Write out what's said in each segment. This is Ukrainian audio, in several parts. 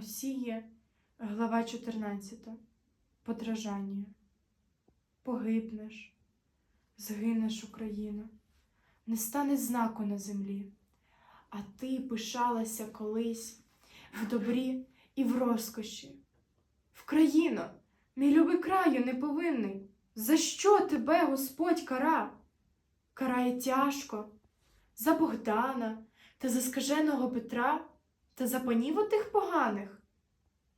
Осіє, глава 14. Подражання. Погибнеш, згинеш Україна, не стане знаку на землі, а ти пишалася колись в добрі і в розкоші. Вкраїно, мій любий краю неповинний, за що тебе Господь кара? Карає тяжко за Богдана та за скаженого Петра та за панів отих поганих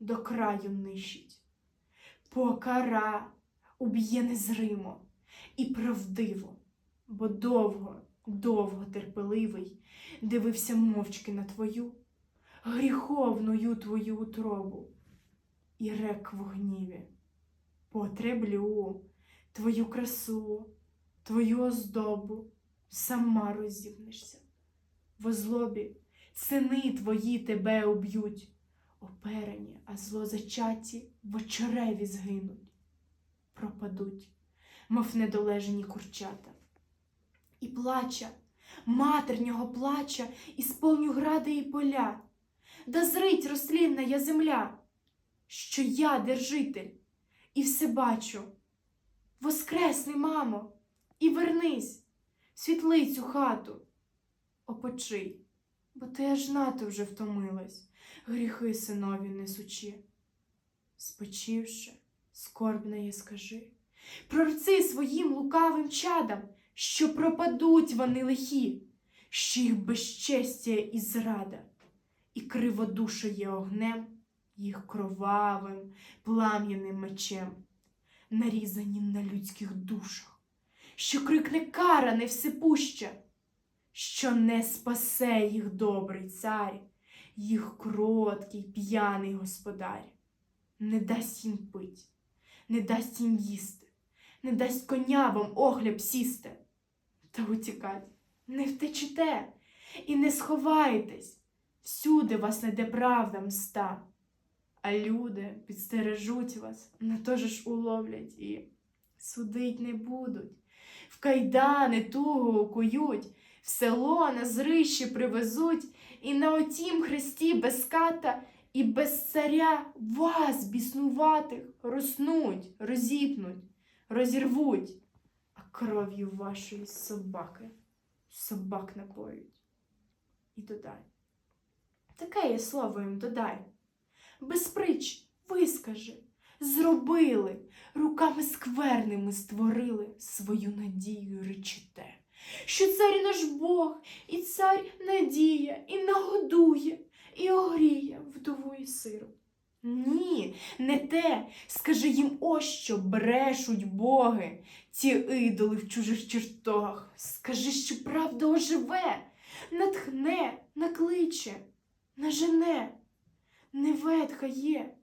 до краю нищить. Покара уб'є незримо і правдиво, бо довго, довго терпеливий дивився мовчки на твою, гріховною твою утробу, і рек в гніві. Потреблю твою красу, твою оздобу, сама розібнешся. В злобі сини твої тебе уб'ють, оперені, а злозачаті в очереві згинуть, пропадуть, мов недолежені курчата. І плача, матернього плача, і сповню гради і поля, да зрить рослинна я земля, що я держитель, і все бачу. Воскресни, мамо, і вернись світлицю хату. Опочий, бо ти аж нато вже втомилась, гріхи синові несучи. Спочивши, скорбне скажи, прорци своїм лукавим чадам, що пропадуть вони лихі, що їх безчестя і зрада, і криводушує огнем їх кровавим, плам'яним мечем, нарізані на людських душах, що крикне кара невсипуща, що не спасе їх добрий цар, їх кроткий п'яний господар, не дасть їм пить, не дасть їм їсти, не дасть конявам огляб сісти. Та утікать не втечете і не сховаєтесь, всюди вас найде правда мста. А люди підстережуть вас, на то ж уловлять і судить не будуть. В кайдани туго окують, в село на зрищі привезуть, і на отім хресті без ката і без царя вас, біснуватих, роснуть, розіпнуть, розірвуть, а кров'ю вашої собаки собак напоють. І додай. Таке є слово їм додай. Без прич вискажи, зробили, руками скверними створили свою надію речите, що цар наш Бог, і цар надія, і нагодує, і огріє вдову і сиру. Ні, не те. Скажи їм ось що брешуть боги, ці ідоли в чужих чертогах. Скажи, що правда оживе, натхне, накличе, нажене. Не ветха є,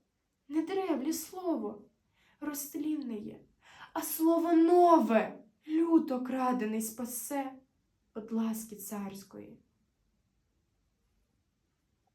не древлє слово, розтлінне є, а слово нове, люто крадений спасе, от ласки царської.